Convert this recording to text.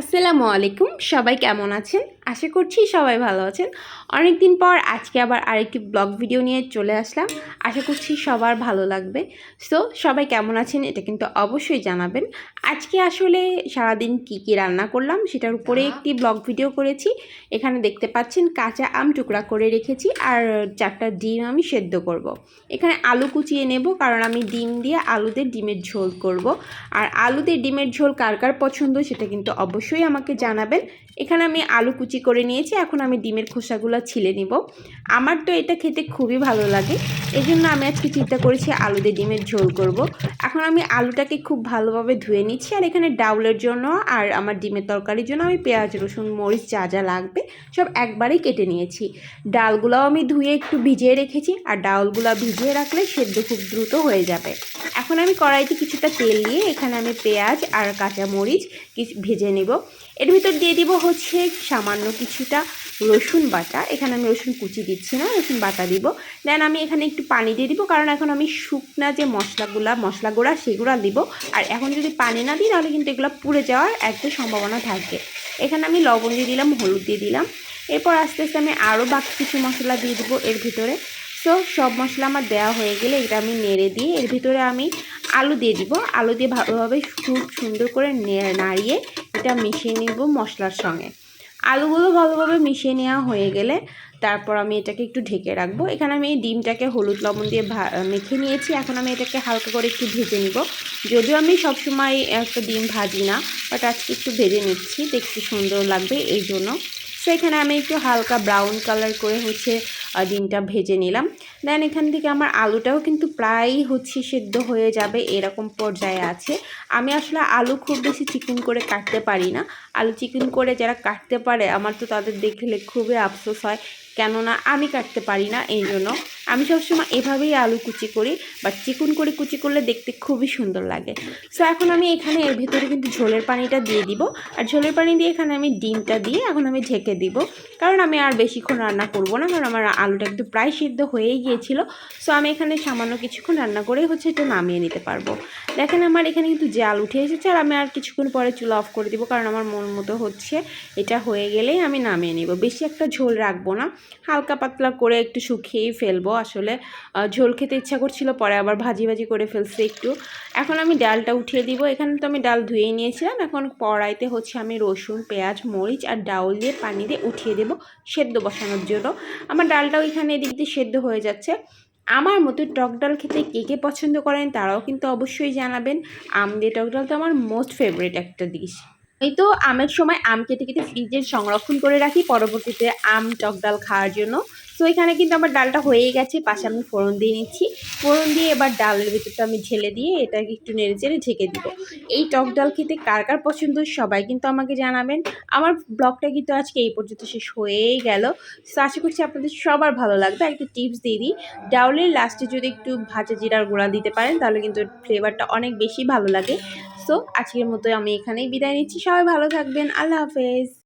আসসালামু আলাইকুম। সবাই কেমন আছেন? আশা করছি সবাই ভালো আছেন। অনেক দিন পর আজকে আবার আরেকটি ব্লগ ভিডিও নিয়ে চলে আসলাম। আশা করছি সবার ভালো লাগবে। সো সবাই কেমন আছেন এটা কিন্তু অবশ্যই জানাবেন। আজকে আসলে সারাদিন কি কি রান্না করলাম সেটার উপরে একটি ব্লগ ভিডিও করেছি। এখানে দেখতে পাচ্ছেন কাঁচা আম টুকরা করে রেখেছি আর চারটা ডিম আমি সেদ্ধ করব। এখানে আলু কুচিয়ে নেব কারণ আমি ডিম দিয়ে আলুতে ডিমের ঝোল করব। আর আলুতে ডিমের ঝোল কার কার পছন্দ সেটা কিন্তু অবশ্যই আমাকে জানাবেন। এখানে আমি আলু কুচি করে নিয়েছি, এখন আমি ডিমের খোসাগুলো ছিলে নিব। আমার তো এটা খেতে খুবই ভালো লাগে এই জন্য আমি আজকে চিন্তা করেছি আলু দিয়ে ডিমের ঝোল করব। এখন আমি আলুটাকে খুব ভালোভাবে ধুয়ে নিচ্ছি, আর এখানে ডাউলের জন্য আর আমার ডিমের তরকারির জন্য আমি পেঁয়াজ, রসুন, মরিচ যা যা লাগবে সব একবারেই কেটে নিয়েছি। ডালগুলোও আমি ধুয়ে একটু ভিজিয়ে রেখেছি, আর ডাউলগুলো ভিজিয়ে রাখলে সেদ্ধ খুব দ্রুত হয়ে যাবে। এখন আমি কড়াইতে কিছুটা তেল দিয়ে এখানে আমি পেঁয়াজ আর কাঁচা মরিচ কিছু ভেজে নেব। এর ভিতর দিয়ে দিব হচ্ছে সামান্য কিছুটা রসুন বাটা। এখানে আমি রসুন কুচি দিচ্ছি না, রসুন বাটা দিব। দেন আমি এখানে একটু পানি দিয়ে দিব, কারণ এখন আমি শুকনা যে মশলাগুলা, মশলা গুঁড়া সেগুলো দিব। আর এখন যদি পানি না দিই, তাহলে কিন্তু এগুলো পুড়ে যাওয়ার একটা সম্ভাবনা থাকে। এখানে আমি লবণ দিয়ে দিলাম, হলুদ দিয়ে দিলাম। এরপর আস্তে আস্তে আমি আরও বাকি কিছু মশলা দিয়ে দেবো এর ভিতরে। তো সব মশলা আমার দেওয়া হয়ে গেলে এটা আমি নেড়ে দিয়ে, এর ভিতরে আমি আলু দিয়ে দিব। আলু দিয়ে ভালোভাবে খুব সুন্দর করে নাড়িয়ে এটা মিশিয়ে নিব মশলার সঙ্গে। আলুগুলো ভালোভাবে মিশিয়ে নেওয়া হয়ে গেলে তারপর আমি এটাকে একটু ঢেকে রাখব। এখানে আমি ডিমটাকে হলুদ লবণ দিয়ে মেখে নিয়েছি। এখন আমি এটাকে হালকা করে একটু ভেজে নিব। যদিও আমি সবসময় একটা ডিম ভাজি না, বাট আজকে একটু ভেজে নিচ্ছি। দেখতে সুন্দর লাগবে এই জন্য। সো এখানে আমি একটু হালকা ব্রাউন কালার করে হচ্ছে ডিমটা ভেজে নিলাম। দেন এখান থেকে আমার আলুটাও কিন্তু প্রায় হচ্ছে সেদ্ধ হয়ে যাবে, এরকম পর্যায়ে আছে। আমি আসলে আলু খুব বেশি চিকন করে কাটতে পারি না। আলু চিকন করে যারা কাটতে পারে, আমার তো তাদের দেখলে খুবই আফসোস হয়। কেননা আমি কাটতে পারি না এই জন্য আমি সবসময় এভাবেই আলু কুচি করি বাট চিকুন করে কুচি করলে দেখতে খুবই সুন্দর লাগে। সো এখন আমি এখানে এর ভিতরে কিন্তু ঝোলের পানিটা দিয়ে দিব। আর ঝোলের পানি দিয়ে এখানে আমি ডিমটা দিয়ে এখন আমি ঢেকে দিব। কারণ আমি আর বেশিক্ষণ রান্না করব না, কারণ আমার আলুটা একটু প্রায় সিদ্ধ হয়েই গিয়েছিল। সো আমি এখানে সামান্য কিছুক্ষণ রান্না করেই হচ্ছে এটা নামিয়ে নিতে পারব। দেখেন আমার এখানে কিন্তু জাল উঠে এসেছে, আর আমি আর কিছুক্ষণ পরে চুলা অফ করে দিব, কারণ আমার মন মতো হচ্ছে এটা হয়ে গেলেই আমি নামিয়ে নেব। বেশি একটা ঝোল রাখব না, হালকা পাতলা করে একটু শুকিয়েই ফেলব। আসলে ঝোল খেতে ইচ্ছা করছিল, পরে আবার ভাজি ভাজি করে ফেলছে একটু। এখন আমি ডালটা উঠিয়ে দিব। এখানে তো আমি ডাল ধুয়ে নিয়েছিলাম। এখন কড়াইতে হচ্ছে আমি রসুন, পেঁয়াজ, মরিচ আর ডাউল দিয়ে পানি দিয়ে উঠিয়ে দেব সেদ্ধ বসানোর জন্য। আমার ডালটাও এখানে এদিক দিয়ে সেদ্ধ হয়ে যাচ্ছে। আমার মতো টক ডাল খেতে কে কে পছন্দ করেন, তারাও কিন্তু অবশ্যই জানাবেন। আম দিয়ে টক ডাল তো আমার মোস্ট ফেভারিট একটা ডিশ এই তো আমের সময় আম কেটে কেটে ফ্রিজে সংরক্ষণ করে রাখি, পরবর্তীতে আম, টক ডাল খাওয়ার জন্য। তো এখানে কিন্তু আমার ডালটা হয়ে গেছে, পাশে আমি ফোড়ন দিয়ে নিচ্ছি। ফোড়ন দিয়ে এবার ডালের ভিতরটা আমি ঢেলে দিয়ে এটাকে একটু নেড়ে চেড়ে ঢেকে দিব। এই টক ডাল খেতে কার কার পছন্দ সবাই কিন্তু আমাকে জানাবেন। আমার ব্লগটা কিন্তু আজকে এই পর্যন্ত শেষ হয়েই গেল। তো আশা করছি আপনাদের সবার ভালো লাগবে। একটু টিপস দিয়ে দিই, ডাউলের লাস্টে যদি একটু ভাজা জিরার গুঁড়া দিতে পারেন, তাহলে কিন্তু ফ্লেভারটা অনেক বেশি ভালো লাগে। সো আজকের মতো আমি এখানেই বিদায় নিচ্ছি। সবাই ভালো থাকবেন। আল্লাহ হাফেজ।